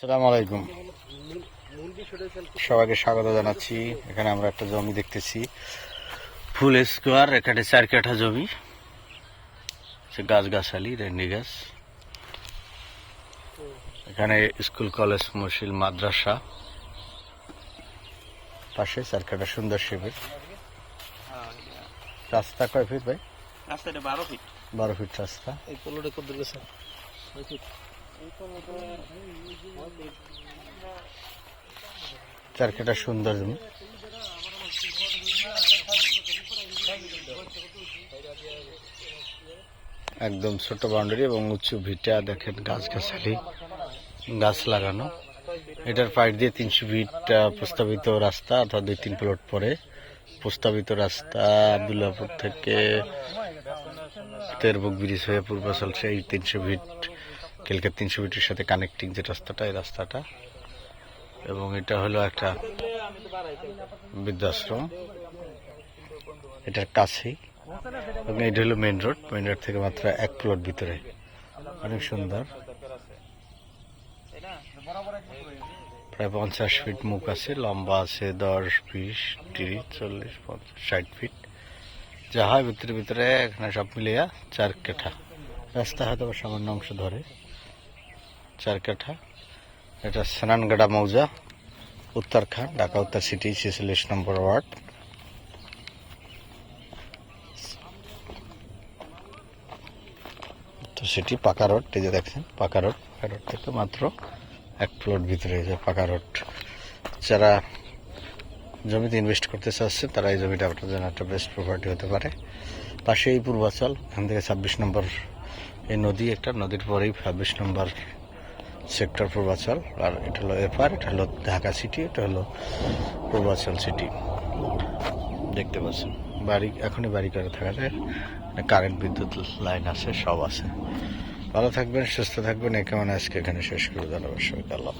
সালাম আলাইকুম। সবাইকে স্বাগত জানাচ্ছি। এখানে আমরা একটা জমি দেখতেছি। ফুল স্কোয়ার এখানে চার কাঠা জমি। গাছ গাছালি রেন্ডি গাছ। এখানে স্কুল কলেজ মসজিদ মাদ্রাসা। পাশে চার কাঠা সুন্দর শিবির। রাস্তা কয় ফিট ভাই? রাস্তাটা বারো ফিট। বারো ফিট রাস্তা। এই পোলোটা কত গেছে চার কাঠা সুন্দর জমি একদম ছোট বাউন্ডারি এবং উঁচু ভিটা, দেখেন গাছ গাছালি, গাছ লাগানো। এটার পাইট দিয়ে তিনশো ফিট প্রস্তাবিত রাস্তা অর্থাৎ দুই তিন প্লট পরে। প্রস্তাবিত রাস্তা আবদুল্লাপুর থেকে তেরবুক ব্রিজ হয়ে পূর্বাচল, সেই তিনশো ফিট, কেলকার তিনশো ফিটের সাথে কানেক্টিং যে রাস্তাটা, এই রাস্তাটা। এবং এটা হলো একটা বৃদ্ধাশ্রম। এটার কাছেই। এবং এটা হলো মেন রোড মেন রোড থেকে মাত্র এক প্লট ভিতরে। অনেক সুন্দর। প্রায় পঞ্চাশ ফিট মুখ আছে। লম্বা আছে দশ বিশ, তিরিশ, চল্লিশ, পঞ্চাশ, ষাট ফিট যা হয় ভিতরে ভিতরে, এখানে সব মিলিয়া চার কাঠা। রাস্তা হয়তো সামান্য অংশ ধরে। চার কাঠা। এটা স্নানগাড়া মৌজা উত্তরখান ঢাকা উত্তর সিটি ছেচল্লিশ নম্বর ওয়ার্ড। তো সেটি, পাকা রোড, এই যে দেখছেন, পাকা রোড পাকা রোড থেকে মাত্র এক প্লট ভিতরে যে পাকা রোড। যারা জমিতে ইনভেস্ট করতে চাচ্ছে, তারা এই জমিটা আপনার জন্য একটা বেস্ট প্রপার্টি হতে পারে। পাশে এই পূর্বাচল, এখান থেকে ছাব্বিশ নম্বর এই নদী, একটা নদীর পরেই ছাব্বিশ নম্বর সেক্টর পূর্বাচল, আর এটা হলো এফআর এটা হলো ঢাকা সিটি, এটা হলো পূর্বাচল সিটি। দেখতে পাচ্ছেন, বাড়ি, এখনই বাড়ি করে থাকা যায়। কারেন্ট বিদ্যুৎ লাইন আছে, সব আছে। ভালো থাকবেন, সুস্থ থাকবেন এ কেমন আজকে এখানে শেষ করে জানাবার সবাইকে আল্লাহ।